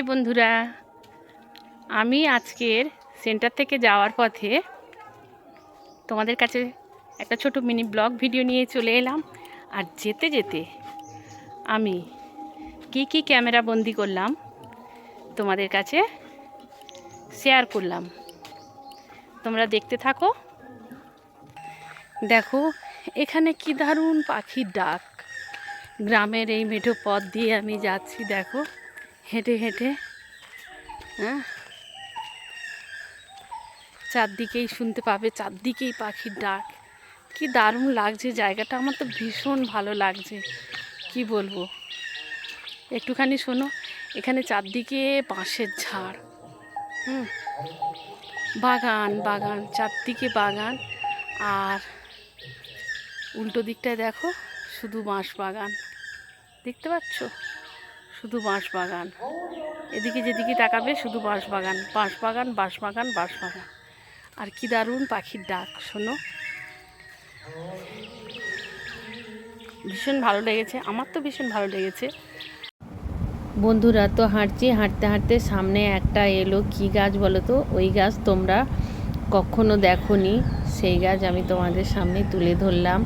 High বন্ধুরা। আমি আজকের সেন্টার থেকে যাওয়ার পথে তোমাদের কাছে একটা ছোট মিনি ব্লগ ভিডিও নিয়ে চলে এলাম। আর যেতে যেতে আমি কি কি ক্যামেরা বন্দি করলাম তোমাদের কাছে শেয়ার করলাম। তোমরা দেখতে থাকো। দেখো, এখানে কি দারুণ পাখির ডাক। গ্রামের এই মেঠো পথ দিয়ে আমি যাচ্ছি, দেখো। হেঁটে হেঁটে। হ্যাঁ? চারদিকেই শুনতে পাবে, চারদিকেই পাখির ডাক। কি দারুণ লাগছে জায়গাটা, আমার তো ভীষণ ভালো লাগছে। কি বলব? একটুখানি শোনো, এখানে চারদিকে বাঁশের ঝাড়। হুম? বাগান বাগান, চারদিকে বাগান। আর উল্টো দিকটায় দেখো, শুধু বাঁশ বাগান। দেখতে পাচ্ছ? শুধু বাঁশ বাগান এদিকে যেদিকে তাকাবে শুধু বাঁশ বাগান বাঁশ বাগান বাঁশ বাগান বাঁশ বাগান আর কি দারুণ পাখির ডাক, শোনো। ভীষণ ভালো লেগেছে, আমার তো ভীষণ ভালো লেগেছে। বন্ধুরা, তো হাঁটছি, হাঁটতে হাঁটতে সামনে একটা এলো। কি গাছ বলো তো? ওই গাছ তোমরা কখনো দেখোনি। সেই গাছ আমি তোমাদের সামনে তুলে ধরলাম।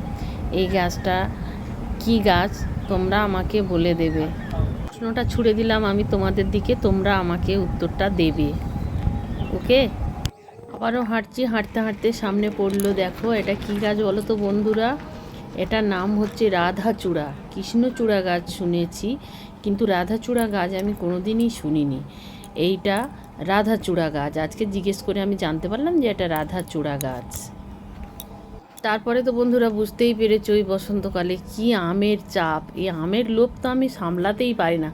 এই গাছটা কি গাছ? তোমরা আমাকে বলে দেবে। প্রশ্নটা ছুড়ে দিলাম আমি তোমাদের দিকে, তোমরা আমাকে উত্তরটা দেবে। ওকে? আবারও হাঁটছি, হাঁটতে হাঁটতে সামনে পড়ল, দেখো এটা কি গাছ বলো তো বন্ধুরা? এটার নাম হচ্ছে রাধাচূড়া। কৃষ্ণচূড়া গাছ শুনেছি, কিন্তু রাধাচূড়া গাছ আমি কোনোদিনই শুনিনি। এইটা রাধাচূড়া গাছ। আজকে জিজ্ঞেস করে আমি জানতে পারলাম যে এটা রাধাচূড়া গাছ। তারপরে তো বন্ধুরা বুঝতেই পেরেছ ওই বসন্তকালে কি আমের চাপ। এই আমের লোভ তো আমি সামলাতেই পারি না।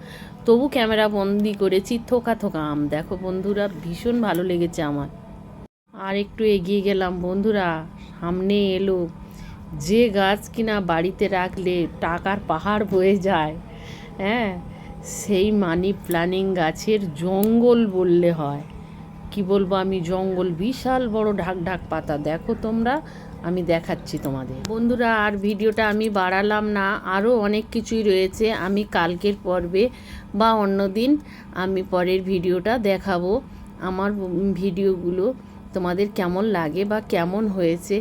তবু ক্যামেরা বন্দি করেছি থোকা থোকা আম। দেখো বন্ধুরা, ভীষণ ভালো লেগেছে আমার। আর একটু এগিয়ে গেলাম বন্ধুরা, সামনে এলো। যে গাছ কিনা বাড়িতে রাখলে টাকার পাহাড় বয়ে যায় হ্যাঁ? সেই মানি প্ল্যানিং গাছের জঙ্গল বললে হয়। কি বলব, আমি জঙ্গল বিশাল বড় ঢাক ঢাক পাতা। দেখো তোমরা, আমি দেখাচ্ছি তোমাদের। বন্ধুরা, আর ভিডিওটা আমি বাড়ালাম না আরও অনেক কিছুই রয়েছে। আমি কালকের পর্বে বা অন্য দিন আমি পরের ভিডিওটা দেখাবো, আমার ভিডিওগুলো। তোমাদের কেমন লাগে বা কেমন হয়েছে,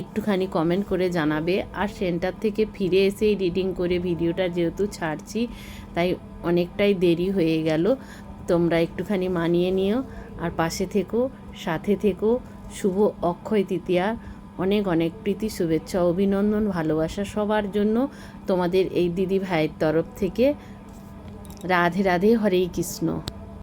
একটুখানি কমেন্ট করে জানাবে। আর সেন্টার থেকে ফিরে এসে এডিটিং করে ভিডিওটা যেহেতু ছাড়ছি, তাই অনেকটাই দেরি হয়ে গেল। তোমরা একটুখানি মানিয়ে নিও। আর পাশে থেকো, সাথে থেকো। শুভ অক্ষয় তৃতীয়া। অনেক অনেক প্রীতি, শুভেচ্ছা, অভিনন্দন, ভালোবাসা সবার জন্য তোমাদের এই দিদি ভাইয়ের তরফ থেকে। রাধে রাধে হরেই কৃষ্ণ।